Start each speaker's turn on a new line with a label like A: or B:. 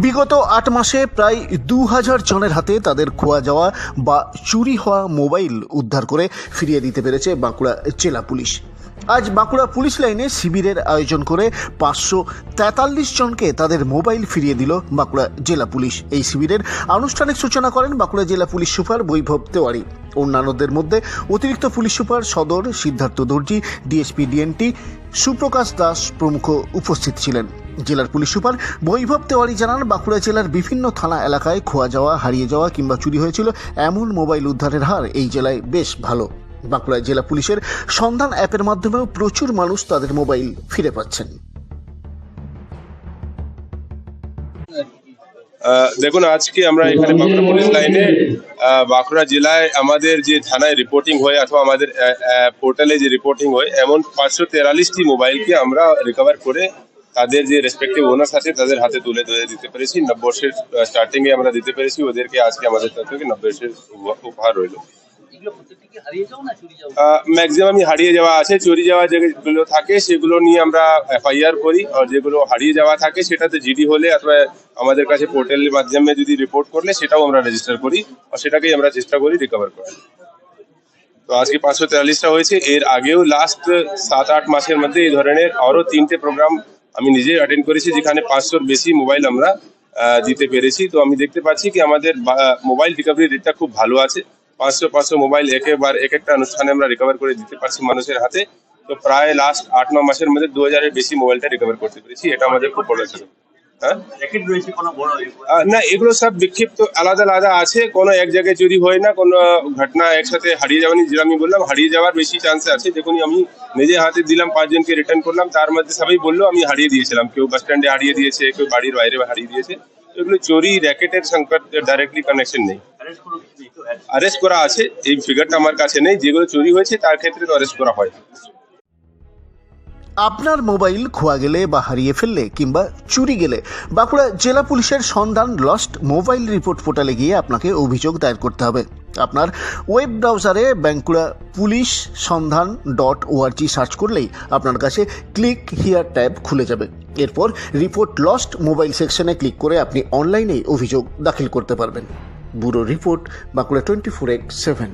A: বিগত আট মাসে প্রায় দু হাজার জনের হাতে তাদের খোয়া যাওয়া বা চুরি হওয়া মোবাইল উদ্ধার করে ফিরিয়ে দিতে পেরেছে বাঁকুড়া জেলা পুলিশ। আজ বাঁকুড়া পুলিশ লাইনে শিবিরের আয়োজন করে পাঁচশো তেতাল্লিশ জনকে তাদের মোবাইল ফিরিয়ে দিল বাঁকুড়া জেলা পুলিশ। এই শিবিরের আনুষ্ঠানিক সূচনা করেন বাঁকুড়া জেলা পুলিশ সুপার বৈভব তেওয়ারি। অন্যান্যদের মধ্যে অতিরিক্ত পুলিশ সুপার সদর সিদ্ধার্থ দর্জি, ডিএসপি ডিএনটি, সুপ্রকাশ দাস প্রমুখ উপস্থিত ছিলেন। জেলার পুলিশ সুপার বৈভব তেওয়ারি জানান, বাঁকুড়া জেলার বিভিন্ন থানা এলাকায় খোয়া যাওয়া, হারিয়ে যাওয়া কিংবা চুরি হয়েছিল এমন মোবাইল উদ্ধারের হার এই জেলায় বেশ ভালো। বাঁকুড়া জেলা পুলিশের সন্ধান অ্যাপের মাধ্যমেও প্রচুর মানুষ তাদের মোবাইল ফিরে পাচ্ছেন।
B: দেখুন, আজকে আমরা এখানে বাঁকুড়া পুলিশ লাইনে বাঁকুড়া জেলায় আমাদের যে থানায় রিপোর্টিং হয় অথবা আমাদের পোর্টালে যে রিপোর্টিং হয়, এমন পাঁচশো তেরাল্লিশটি মোবাইলকে আমরা রিকভার করে তাদের যে রেসপেক্টিভ ওনার্স আছে তাদের হাতে তুলে তুলে দিতে পেরেছি। নব্বশের স্টার্টিং এ আমরা দিতে পেরেছি। ওদেরকে আজকে আমাদের তরফ থেকে নব্বশের উপহার রইল। ম্যাক্সিমামই হারিয়ে যাওয়া আছে চুরি যাওয়া যেগুলো থাকে সেগুলো নিয়ে আমরা এফআইআর করি। আর যেগুলো হারিয়ে যাওয়া থাকে সেটাতে জিডি হলে অথবা আমাদের কাছে পোর্টালের মাধ্যমে যদি রিপোর্ট করলে সেটাও আমরা রেজিস্টার করি। আর সেটাকেই আমরা চেষ্টা করি রিকভার করার। তো আজকে পাঁচশো তেতাল্লিশটা হয়েছে। এর আগেও লাস্ট সাত আট মাসের মধ্যে এই ধরনের আরও তিনটে প্রোগ্রাম আমি নিজে অ্যাটেন্ড করেছি, যেখানে পাঁচশোর বেশি মোবাইল আমরা দিতে পেরেছি। তো আমি দেখতে পাচ্ছি কি আমাদের মোবাইল রিকভারি রেটটা খুব ভালো আছে। পাঁচশো পাঁচশো মোবাইল একেবার এক একটা অনুষ্ঠানে আমরা রিকভার করে দিতে পারছি মানুষের হাতে। তো প্রায় লাস্ট আট, ন মাসের মধ্যে দু হাজারের বেশি মোবাইলটা রিকভার করতে পেরেছি। এটা আমাদের খুব বড় ছিল হ্যাঁ? আহ, না এগুলো সব বিক্ষিপ্ত আলাদা আলাদা আছে। কোনো এক জায়গায় চুরি হয় না কোনো ঘটনা একসাথে হারিয়ে যাওয়ানি যেটা আমি বললাম হারিয়ে যাওয়ার বেশি চান্স আছে। দেখুন আমি নিজে হাতে দিলাম পাঁচজনকে রিটার্ন করলাম তার মধ্যে সবাই বলল আমি হারিয়ে দিয়েছিলাম। কেউ বাস স্ট্যান্ডে হারিয়ে দিয়েছে কেউ বাড়ির বাইরে হারিয়ে দিয়েছে। এগুলো চুরি র্যাকেটের সংকট ডাইরেক্টলি কানেকশন নেই। অ্যারেস্ট করা আছে এই ফিগারটা আমার কাছে নেই। যেগুলো চুরি হয়েছে তার ক্ষেত্রে তো অ্যারেস্ট করা হয়।
A: আপনার মোবাইল খোয়া গেলে বা হারিয়ে ফেললে কিংবা চুরি গেলে বাঁকুড়া জেলা পুলিশের সন্ধান লস্ট মোবাইল রিপোর্ট পোর্টালে গিয়ে আপনাকে অভিযোগ দায়ের করতে হবে। আপনার ওয়েব ব্রাউজারে বাঁকুড়া পুলিশ সন্ধান ডট ওআরজি সার্চ করলেই আপনার কাছে ক্লিক হিয়ার ট্যাব খুলে যাবে। এরপর রিপোর্ট লস্ট মোবাইল সেকশনে ক্লিক করে আপনি অনলাইনেই অভিযোগ দাখিল করতে পারবেন। Bureau report Bankura twenty four eight seven.